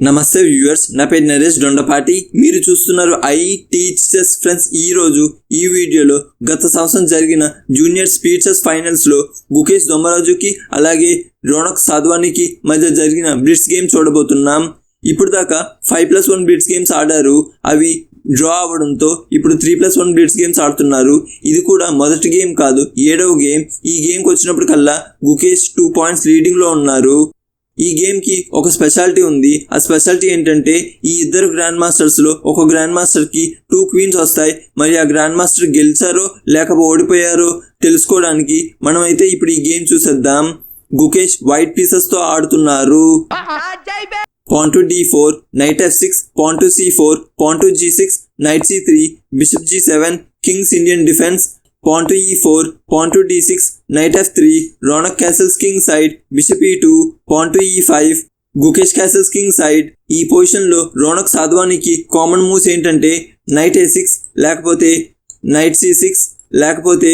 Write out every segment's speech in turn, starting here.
నమస్తే వ్యూవర్స్ నా పేరు నరేష్ దొండపాటి మీరు చూస్తున్నారు ఐ టీచర్స్ ఫ్రెండ్స్. ఈ రోజు ఈ వీడియోలో గత సంవత్సరం జరిగిన జూనియర్ స్పీచర్స్ ఫైనల్స్లో గుకేష్ దొమ్మరాజుకి అలాగే రోనక్ సాధ్వానికి మధ్య జరిగిన బ్రిడ్స్ గేమ్ చూడబోతున్నాం. ఇప్పుడు దాకా five plus one blitz games ఆడారు. అవి డ్రా అవ్వడంతో ఇప్పుడు three plus one blitz games ఆడుతున్నారు. ఇది కూడా మొదటి గేమ్ కాదు ఏడవ గేమ్. ఈ గేమ్కి వచ్చినప్పటికల్లా గుకేష్ టూ పాయింట్స్ లీడింగ్లో ఉన్నారు. ఈ గేమ్కి ఒక స్పెషాలిటీ ఉంది. ఆ స్పెషాలిటీ ఏంటంటే ఈ ఇద్దరు గ్రాండ్ మాస్టర్స్లో ఒక గ్రాండ్ మాస్టర్కి టూ క్వీన్స్ వస్తాయి. మరి ఆ గ్రాండ్ మాస్టర్ గెలిచారో లేకపోతే ఓడిపోయారో తెలుసుకోవడానికి మనమైతే ఇప్పుడు ఈ గేమ్ చూసేద్దాం. గుకేష్ వైట్ పీసెస్తో ఆడుతున్నారు. Pawn to d four knight f six pawn to c four pawn to g six knight c three bishop g seven king's Indian defence pawn to e4, pawn to d6, knight f3, Ronak castles king side, bishop e2, pawn to e5, Gukesh castles king side ఈ పొజిషన్లో రోనక్ సాధ్వానికి common moves ఏంటంటే knight a six లేకపోతే knight c six లేకపోతే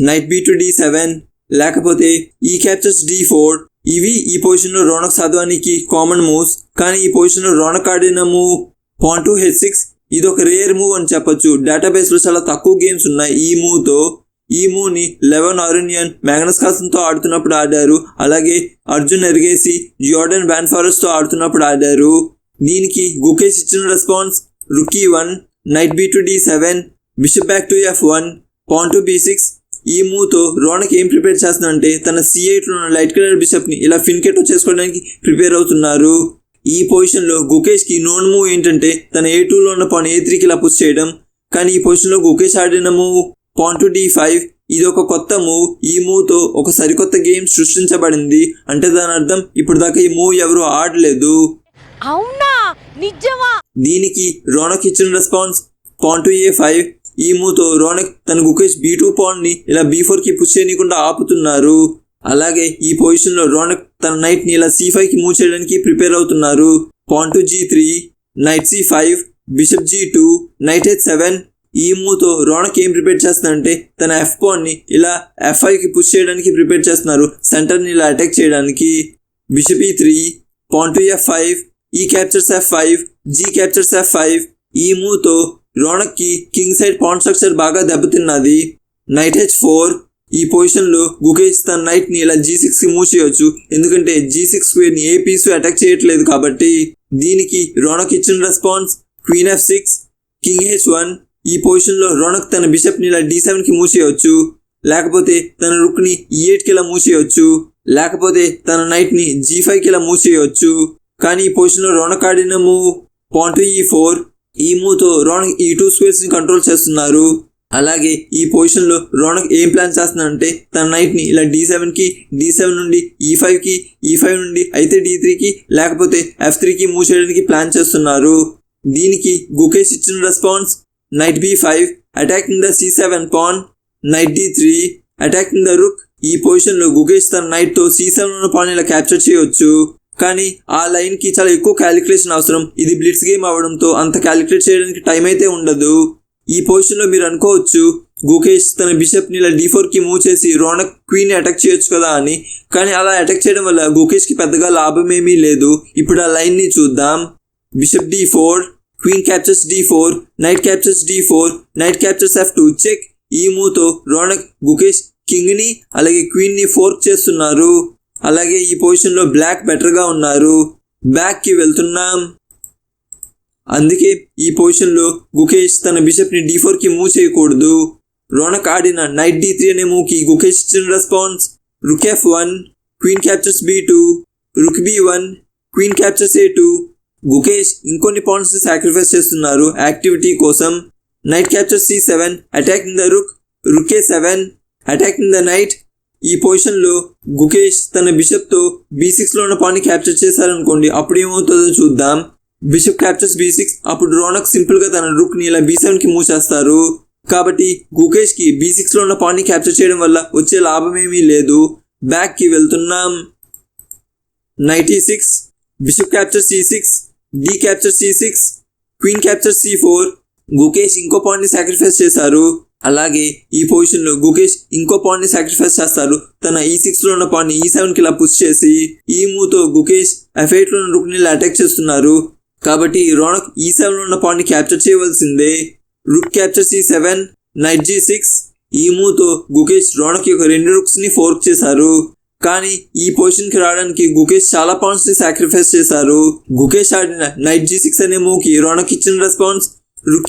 knight b to d seven లేకపోతే e captures d four ఇవి ఈ పొజిషన్లో రోనక్ సాధ్వానికి కామన్ మూవ్స్ కానీ ఈ పొజిషన్లో రోనక్ ఆడిన move pawn to h six ఇది ఒక రేర్ మూవ్ అని చెప్పొచ్చు. డేటాబేస్లో చాలా తక్కువ గేమ్స్ ఉన్నాయి. ఈ మూవ్తో ఈ మూవ్ని లెవెన్ అరునియన్ మ్యాగ్నస్ కాసన్తో ఆడుతున్నప్పుడు ఆడారు. అలాగే అర్జున్ ఎరిగేసి జోర్డన్ బ్యాన్ ఫారెస్ట్తో ఆడుతున్నప్పుడు ఆడారు. దీనికి గుకేష్ ఇచ్చిన response rook e one knight b to d seven bishop back to f one pawn to b six. ఈ మూవ్తో రోనక్ ఏం ప్రిపేర్ చేస్తుందంటే తన సి ఉన్న లైట్ కలర్ బిషప్ని ఇలా ఫిన్కెట్ చేసుకోవడానికి ప్రిపేర్ అవుతున్నారు. ఈ పొజిషన్లో గుకేష్కి నోన్ మూవ్ ఏంటంటే తన ఏ లో ఉన్న పాన్ ఏ త్రీకి ఇలా పుష్ చేయడం. కానీ ఈ పొజిషన్లో గుకేష్ ఆడిన move pawn to d five ఇది ఒక కొత్త మూవ్. ఈ మూవ్తో ఒక సరికొత్త గేమ్ సృష్టించబడింది. అంటే దాని అర్థం ఇప్పుడు దాకా ఈ మూవ్ ఎవరు ఆడలేదు. అవునా? నిజమా? దీనికి రోనక్ ఇచ్చిన response pawn to a five. ఈ మూవ్తో రోనక్ తన గుకేష్ బీ టూ పాన్ని ఇలా బీ ఫోర్కి పుష్ చేయకుండా ఆపుతున్నారు. అలాగే ఈ పొజిషన్లో రోనక్ తన నైట్ని ఇలా సి ఫైవ్కి మూవ్ చేయడానికి ప్రిపేర్ అవుతున్నారు. Pawn to g three knight c five bishop g two knight h seven ఈ మూవ్తో రోనక్ ఏం ప్రిపేర్ చేస్తుందంటే తన ఎఫ్ పాన్ని ఇలా ఎఫ్ ఫైవ్కి పుష్ చేయడానికి ప్రిపేర్ చేస్తున్నారు. సెంటర్ని ఇలా అటాక్ చేయడానికి. Bishop e e e three pawn to f five e captures f five g captures f five ఈ మూవ్తో రోనక్కి కింగ్ సైడ్ పాన్ స్ట్రక్చర్ బాగా దెబ్బతిన్నది. నైట్ హెచ్ ఫోర్ ఈ పొజిషన్లో తన నైట్ని ఇలా జీ సిక్స్కి మూవ్ చేయొచ్చు ఎందుకంటే జీ సిక్స్ స్క్వేర్ని ఏ పీస్ అటాక్ చేయట్లేదు కాబట్టి దీనికి రోనక్ ఇచ్చిన response queen f six king h one ఈ పొజిషన్లో రోనక్ తన బిషప్ని ఇలా డి సెవెన్కి మూవ్ చేయొచ్చు లేకపోతే తన రుక్ని ఈ e ఎయిట్కి ఇలా మూవ్ చేయొచ్చు లేకపోతే తన నైట్ని జీ ఫైవ్కి ఇలా మూవ్ చేయొచ్చు కానీ ఈ పొజిషన్లో రోనక్ ఆడిన move point e e four ఈ మూవ్తో రోనక్ ఈ టూ స్క్వేర్స్ని కంట్రోల్ చేస్తున్నారు. అలాగే ఈ పొజిషన్లో రోనక్ ఏం ప్లాన్ చేస్తున్నాడంటే తన నైట్ని ఇలా డి సెవెన్కి డి సెవెన్ నుండి e ఈ ఫైవ్కి e ఈ ఫైవ్ నుండి అయితే డి త్రీ కి లేకపోతే ఎఫ్ త్రీ కి మూవ్ చేయడానికి ప్లాన్ చేస్తున్నారు. దీనికి గుకేష్ ఇచ్చిన response knight b five attacking the c seven pawn knight d three attacking the rook ఈ పొజిషన్లో గుకేష్ తన నైట్తో సి సెవెన్ ఉన్న పాన్ ఇలా క్యాప్చర్ చేయవచ్చు కానీ ఆ లైన్కి చాలా ఎక్కువ క్యాలిక్యులేషన్ అవసరం. ఇది బ్లిట్స్ గేమ్ అవడంతో అంత క్యాలిక్యులేట్ చేయడానికి టైం అయితే ఉండదు. ఈ పొజిషన్లో మీరు అనుకోవచ్చు గుకేష్ తన బిషప్ని ఇలా డి ఫోర్కి మూవ్ చేసి రోనక్ క్వీన్ అటాక్ చేయొచ్చు కదా అని. కానీ అలా అటాక్ చేయడం వల్ల గుకేష్కి పెద్దగా లాభం ఏమీ లేదు. ఇప్పుడు ఆ లైన్ని చూద్దాం. Bishop d four queen captures d four knight captures d four knight captures f two check ఈ మూతో రోనక్ గుకేష్ కింగ్ని అలాగే క్వీన్ని ఫోర్క్ చేస్తున్నారు. అలాగే ఈ పొజిషన్లో బ్లాక్ బెటర్గా ఉన్నారు. బ్యాక్కి వెళ్తున్నాం. అందుకే ఈ పొజిషన్లో గుకేష్ తన బిషప్ని డి ఫోర్కి మూవ్ చేయకూడదు రోనక్ ఆడిన నైట్ డి త్రీ అనే మూవ్కి గుకేష్ ఇచ్చిన response. Rook f one queen captures b two rook b one queen captures a two Gukesh ఇంకొన్ని పాయింట్స్ సాక్రిఫైస్ చేస్తున్నారు యాక్టివిటీ కోసం. Knight capture c seven attacking the rook rook a seven attacking the knight ఈ పొజిషన్లో గుకేష్ తన బిషప్తో be సిక్స్లో ఉన్న పాన్ని capture చేశారనుకోండి అప్పుడు ఏమవుతుందో చూద్దాం. బిషప్ క్యాప్చర్స్ బి సిక్స్ అప్పుడు రోనక్ సింపుల్గా తన రుక్ని ఇలా బి సెవెన్కి మూవ్ చేస్తారు. కాబట్టి గుకేష్కి బి సిక్స్లో ఉన్న పాన్ని క్యాప్చర్ చేయడం వల్ల వచ్చే లాభం ఏమీ లేదు. బ్యాక్కి వెళ్తున్నాం. Ninety six bishop capture c six d capture c six queen capture c four Gukesh ఇంకో పాన్ని సాక్రిఫైస్ చేశారు. అలాగే ఈ పొజిషన్లో గుకేష్ ఇంకో పాన్ని సాక్రిఫైస్ చేస్తారు. తన e ఈ సిక్స్లో ఉన్న పాయింట్ ఈ సెవెన్కి ఇలా పుష్ చేసి ఈ మూవ్తో గుకేష్ ఎఫ్ ఎయిట్లో ఉన్న రుక్ని అటాక్ చేస్తున్నారు. కాబట్టి రోనక్ e ఈ సెవెన్ ఉన్న పాయింట్ క్యాప్చర్ చేయవలసిందే. Rook captures e seven knight g six ఈ మూతో గుకేష్ రోనక్ యొక్క రెండు రుక్స్ని ఫోర్క్ చేశారు. కానీ ఈ పొజిషన్కి రావడానికి గుకేష్ చాలా పాయింట్స్ని సాక్రిఫైస్ చేశారు. గుకేష్ ఆడిన నైట్ జీ సిక్స్ అనే మూకి రోనక్ ఇచ్చిన response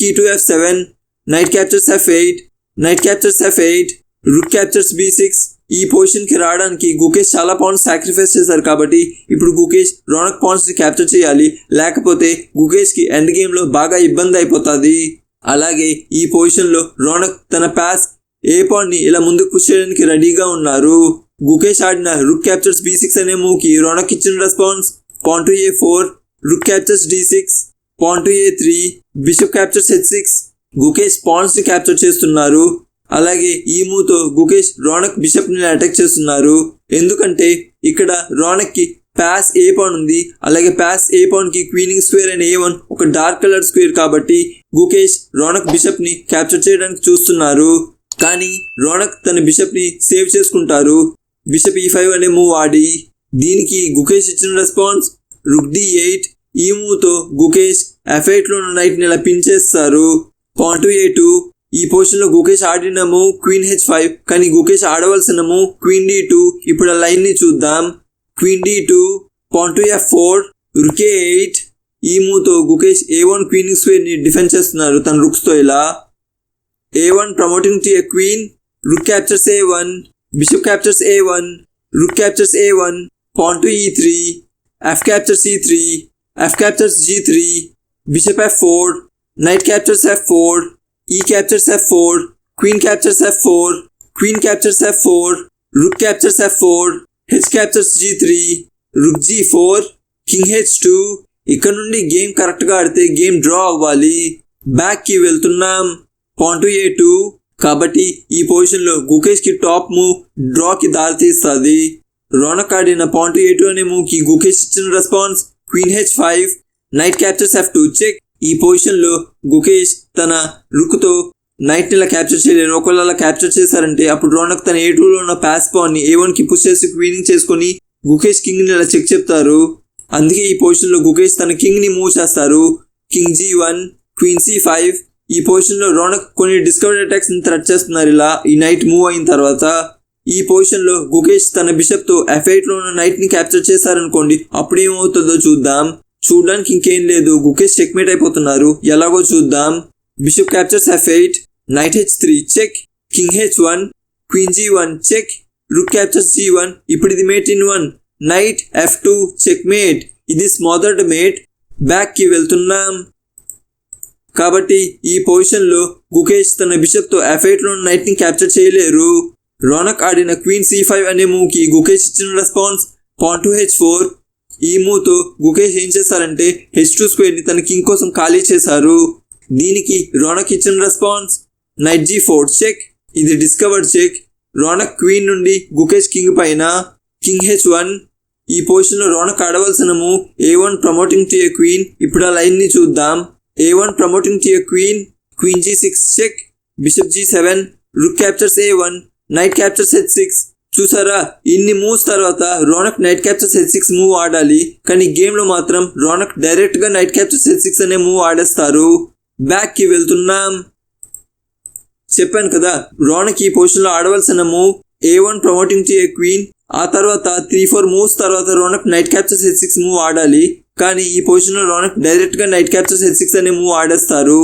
e two f seven knight captures f eight knight captures f eight rook captures b six ఈ పొజిషన్కి రావడానికి గుకేష్ చాలా పాయింట్స్ సాక్రిఫైస్ చేశారు కాబట్టి ఇప్పుడు గుకేష్ రోనక్ పాయింట్స్ క్యాప్చర్ చేయాలి. లేకపోతే గుకేష్కి ఎండ్ గేమ్లో బాగా ఇబ్బంది అయిపోతుంది. అలాగే ఈ పొజిషన్లో రోనక్ తన పాస్ ఏ పాయింట్ ఇలా ముందుకు పుష్ చేయడానికి రెడీగా ఉన్నారు. గుకేష్ ఆడిన రుక్ క్యాప్చర్స్ బి సిక్స్ అనే మూవ్కి రోనక్ ఇచ్చిన response point a four rook captures d six point a three bishop captures h six Gukesh పాయింట్స్ని క్యాప్చర్ చేస్తున్నారు. అలాగే ఈ గుకేష్ రోనక్ బిషప్ని అటాక్ చేస్తున్నారు. ఎందుకంటే ఇక్కడ రోనక్కి ఏ పాన్ ఉంది. అలాగే pass a పాన్కి queening square and a one ఒక డార్క్ కలర్ స్క్వేర్ కాబట్టి గుకేష్ రోనక్ బిషప్ని క్యాప్చర్ చేయడానికి చూస్తున్నారు. కానీ రోనక్ తన బిషప్ని సేవ్ చేసుకుంటారు. బిషప్ e ఈ ఫైవ్ అనే మూవ్ ఆడి దీనికి గుకేష్ ఇచ్చిన రెస్పాన్స్ రుక్ డి ఎయిట్ ఈ మూవ్తో గుకేష్ ఎఫ్ ఎయిట్లో ఉన్న నైట్ని ఇలా పిన్ చేస్తారు. పాయింట్ ఏ టూ ఈ పొజిషన్లో గుకేష్ ఆడినము క్వీన్ హెచ్ ఫైవ్ కానీ గుకేష్ ఆడవలసినము క్వీన్ డి టూ ఇప్పుడు ఆ లైన్ని చూద్దాం. Queen d two pawn to f four rook e eight ఈ మూతో గుకేష్ ఏ వన్ క్వీన్ స్క్వేర్ని డిఫెండ్ చేస్తున్నారు తన రుక్స్తో ఇలా. A one promoting to a queen rook captures a one bishop captures a one rook captures a one pawn to e three f captures e three f captures g three bishop f four knight captures f four e captures f4 queen captures f4 queen captures f4 rook captures f4 h captures g3 rook g4 king h2 ఇక్కడ నుండి game కరెక్ట్గా ఆడితే game draw అవ్వాలి బ్యాక్కి వెళ్తున్నాం pan to A two కాబట్టి ఈ పొజిషన్లో గుకేష్కి టాప్ మూవ్ డ్రాకి దారితీస్తుంది రోనక్ ఆడిన పాన్ టు ఏ టూ అనే మూవ్కి గుకేష్ ఇచ్చిన response queen h five knight captures have to check ఈ పొజిషన్లో గుకేష్ తన రుక్తో నైట్ ఇలా క్యాప్చర్ చేయలేరు. ఒకవేళ అలా క్యాప్చర్ చేశారంటే అప్పుడు రోనక్ తన ఏ టూలో ఉన్న పాస్ పాన్ని ఏ వన్కి పుష్ చేసి క్వీనింగ్ చేసుకొని గుకేష్ కింగ్ని ఇలా చెక్ చెప్తారు. అందుకే ఈ పొజిషన్లో గుకేష్ తన కింగ్ని మూవ్ చేస్తారు. King g one queen c five ఈ పొజిషన్లో రోనక్ కొన్ని డిస్కవరీ అటాక్స్ని థ్రెట్ చేస్తున్నారు ఇలా ఈ నైట్ మూవ్ అయిన తర్వాత. ఈ పొజిషన్లో గుకేష్ తన బిషప్తో ఎఫ్ ఉన్న నైట్ని క్యాప్చర్ చేశారనుకోండి అప్పుడు ఏమవుతుందో చూద్దాం. చూడడానికి ఇంకేం లేదు గుకేష్ చెక్మేట్ అయిపోతున్నారు. ఎలాగో చూద్దాం. Bishop captures f eight knight h three check king h one queen g one check rook captures g one ఇప్పుడు ఇది mate in one knight f two check mate ఇది స్మాదర్డ్ మేట్ బ్యాక్కి వెళ్తున్నాం. కాబట్టి ఈ పొజిషన్లో గుకేష్ తన బిషప్తో ఎఫ్లో నైట్ని క్యాప్చర్ చేయలేరు. రోనక్ ఆడిన క్వీన్ సి ఫైవ్ అనే మూవ్కి గుకేష్ ఇచ్చిన response pawn to h four ఈ మూతో గుకేష్ ఏం చేశారంటే హెచ్ టూ స్క్వేర్ని తన కింగ్ కోసం ఖాళీ చేశారు. దీనికి రోనక్ ఇచ్చిన response. Knight g four check ఇది డిస్కవర్డ్ చెక్ రోనక్ క్వీన్ నుండి గుకేష్ కింగ్ పైన. కింగ్ హెచ్ వన్ ఈ పొజిషన్లో Ronak ఆడవలసిన move a one promoting to a queen ఇప్పుడు ఆ లైన్ని చూద్దాం. A one promoting to a queen queen g six check bishop g seven rook captures a one knight captures h six చూసారా? ఇన్ని moves తర్వాత Ronak knight captures h six move ఆడాలి. కానీ గేమ్లో మాత్రం రోనక్ డైరెక్ట్గా నైట్ క్యాప్చర్స్ హెచ్ సిక్స్ అనే move ఆడేస్తారు. బ్యాక్కి వెళ్తున్నాం. చెప్పాను కదా రోనక్ ఈ పొజిషన్లో ఆడవలసిన move a one promoting to a queen ఆ తర్వాత త్రీ ఫోర్ మూవ్స్ తర్వాత Ronak knight captures h six move ఆడాలి. కానీ ఈ పొజిషన్లో రోనక్ డైరెక్ట్గా నైట్ క్యాప్చర్స్ హెచ్ సిక్స్ అనే మూవ్ ఆడేస్తారు.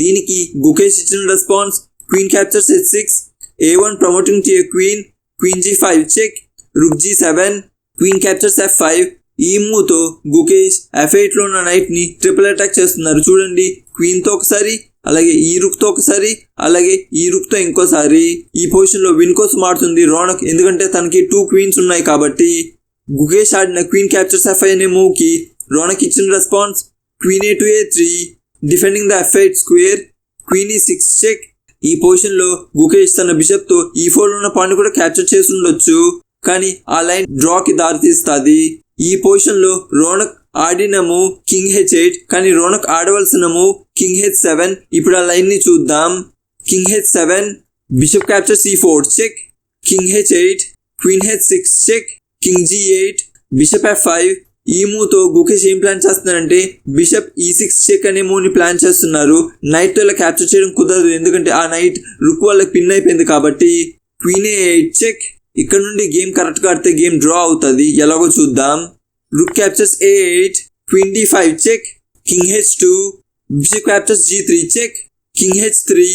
దీనికి గుకేష్ ఇచ్చిన response queen captures h six a one promoting to a queen queen g five check rook g seven queen captures f five ఈ మూతో గుకేష్ ఎఫ్ ఎయిట్లో ఉన్న నైట్ని ట్రిపుల్ అటాక్ చేస్తున్నారు. చూడండి క్వీన్తో ఒకసారి అలాగే ఈ రుక్తో ఒకసారి అలాగే ఈ రుక్తో ఇంకోసారి. ఈ పొజిషన్లో విన్ కోసం ఆడుతుంది రోనక్ ఎందుకంటే తనకి టూ క్వీన్స్ ఉన్నాయి కాబట్టి. గుకేష్ ఆడిన క్వీన్ క్యాప్చర్స్ ఎఫ్ అనే మూవ్కి రోనక్ ఇచ్చిన response queen a to a three defending the f eight square queen e six check ఈ పొజిషన్లో గుకేష్ తన బిషప్తో ఈ ఫోర్ ఉన్న పాయింట్ కూడా క్యాప్చర్ చేసి ఉండొచ్చు. కానీ ఆ లైన్ డ్రా కి దారితీస్తుంది. ఈ పొజిషన్లో రోనక్ ఆడినము కింగ్ హెచ్ ఎయిట్ కానీ రోనక్ ఆడవలసినము కింగ్ హెచ్ సెవెన్. ఇప్పుడు ఆ లైన్ని చూద్దాం king h7 bishop captures c4 check king h8 queen h6 check king g8 bishop f5 ఈ మూవ్తో గుకేష్ ఏం ప్లాన్ చేస్తున్నారంటే బిషప్ ఈ సిక్స్ చెక్ అనే మూవ్ని ప్లాన్ చేస్తున్నారు. నైట్తో ఇలా క్యాప్చర్ చేయడం కుదరదు ఎందుకంటే ఆ నైట్ రుక్ వాళ్ళకి పిన్ అయిపోయింది కాబట్టి క్వీన్ ఏ ఎయిట్ చెక్. ఇక్కడ నుండి గేమ్ కరెక్ట్గా ఆడితే గేమ్ డ్రా అవుతుంది. ఎలాగో చూద్దాం. Rook captures a eight queen d five check king h two bishop captures g three check king h three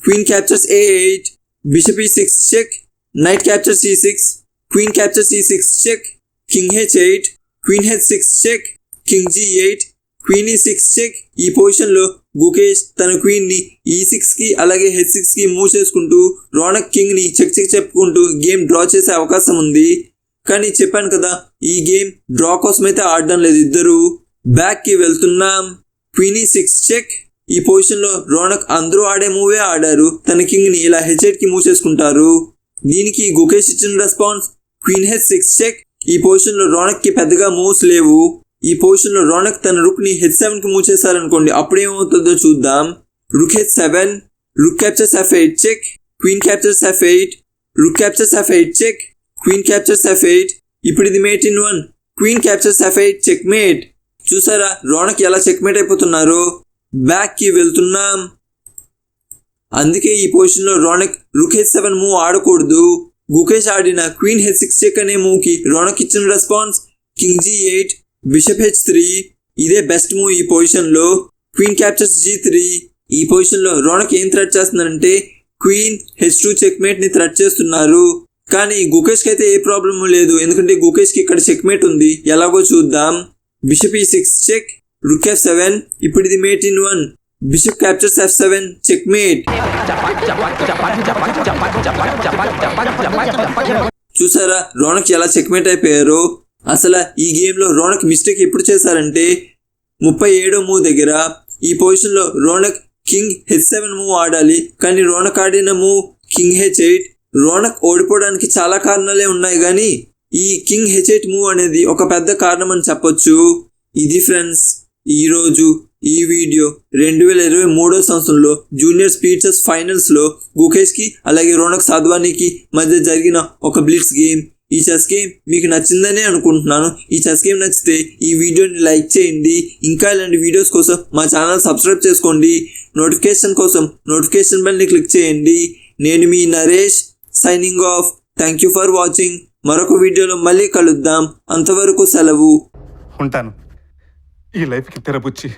queen captures a eight bishop e six check knight captures e six queen captures e six check king h eight queen h six check king g eight queen e six check ఈ పొజిషన్లో గుకేష్ తన క్వీన్ని ఈ సిక్స్కి అలాగే H సిక్స్కి move చేసుకుంటూ రోనక్ కింగ్ని check check చెప్పుకుంటూ గేమ్ డ్రా చేసే అవకాశం ఉంది. కానీ చెప్పాను కదా ఈ గేమ్ డ్రా కోసం అయితే ఆడడం లేదు ఇద్దరు. బ్యాక్కి వెళ్తున్నాం. క్వీన్ ఈ సిక్స్ చెక్ ఈ పొజిషన్లో రోనక్ అందరూ ఆడే మూవే ఆడారు. తన కింగ్ని ఇలా హెచ్కి మూవ్ చేసుకుంటారు. దీనికి గుకేష్ ఇచ్చిన response queen h six check ఈ పొజిషన్లో రోనక్కి పెద్దగా మూవ్స్ లేవు. ఈ పొజిషన్లో రోనక్ తన రుక్ని హెచ్ సెవెన్కి మూవ్ చేశారనుకోండి అప్పుడేమవుతుందో చూద్దాం. Rook h seven rook captures f eight check queen captures f eight rook captures f eight check queen captures f eight. ఇప్పుడు ఇది mate in one queen captures f eight check mate. చూసారా రోనక్ ఎలా check mate అయిపోతున్నారు? బ్యాక్కి వెళ్తున్నాం. అందుకే ఈ పొజిషన్లో Ronak rook h seven move ఆడకూడదు. గుకేష్ ఆడిన క్వీన్ హెచ్ సిక్స్ చెక్ అనే మూవ్కి రోనక్ ఇచ్చిన response. King g eight bishop h three ఇదే బెస్ట్ మూవ్ ఈ పొజిషన్లో క్వీన్ క్యాప్చర్స్ జీ త్రీ ఈ పొజిషన్లో రోనక్ ఏం థ్రెట్ చేస్తున్నారంటే క్వీన్ హెచ్ టూ చెక్ మేట్ని థ్రెట్ చేస్తున్నారు. కానీ గుకేష్కి అయితే ఏ ప్రాబ్లం లేదు ఎందుకంటే గుకేష్కి ఇక్కడ చెక్ మేట్ ఉంది. ఎలాగో చూద్దాం. బిషప్ ఈ సిక్స్ చెక్ రుక్ సెవెన్ ఇప్పుడు ఇది mate in one. Bishop captures f seven check mate చూసారా? రోనక్ ఎలా చెక్మేట్ అయిపోయారు? అసలు ఈ గేమ్లో రోనక్ మిస్టేక్ ఎప్పుడు చేశారంటే ముప్పై ఏడో మూవ్ దగ్గర ఈ పొజిషన్లో Ronak king h seven move ఆడాలి. కానీ రోనక్ ఆడిన move king h eight Ronak ఓడిపోవడానికి చాలా కారణాలే ఉన్నాయి కానీ ఈ కింగ్ హెచ్ ఎయిట్ మూవ్ అనేది ఒక పెద్ద కారణం అని చెప్పొచ్చు. ఇది ఫ్రెండ్స్ ఈ రోజు ఈ వీడియో రెండు వేల ఇరవై మూడో సంవత్సరంలో జూనియర్ స్పీచెస్ ఫైనల్స్లో గుకేష్కి అలాగే రోనక్ సాధ్వానికి మధ్య జరిగిన ఒక బ్లిట్స్ గేమ్. ఈ చెస్ గేమ్ మీకు నచ్చిందనే అనుకుంటున్నాను. ఈ చెస్ గేమ్ నచ్చితే ఈ వీడియోని లైక్ చేయండి. ఇంకా ఇలాంటి వీడియోస్ కోసం మా ఛానల్ సబ్స్క్రైబ్ చేసుకోండి. నోటిఫికేషన్ కోసం నోటిఫికేషన్ బెల్ని క్లిక్ చేయండి. నేను మీ Naresh signing off. Thank you for watching. మరొక వీడియోలో మళ్ళీ కలుద్దాం. అంతవరకు సెలవు. ఉంటాను. ఈ లైఫ్కి తెరపుచ్చి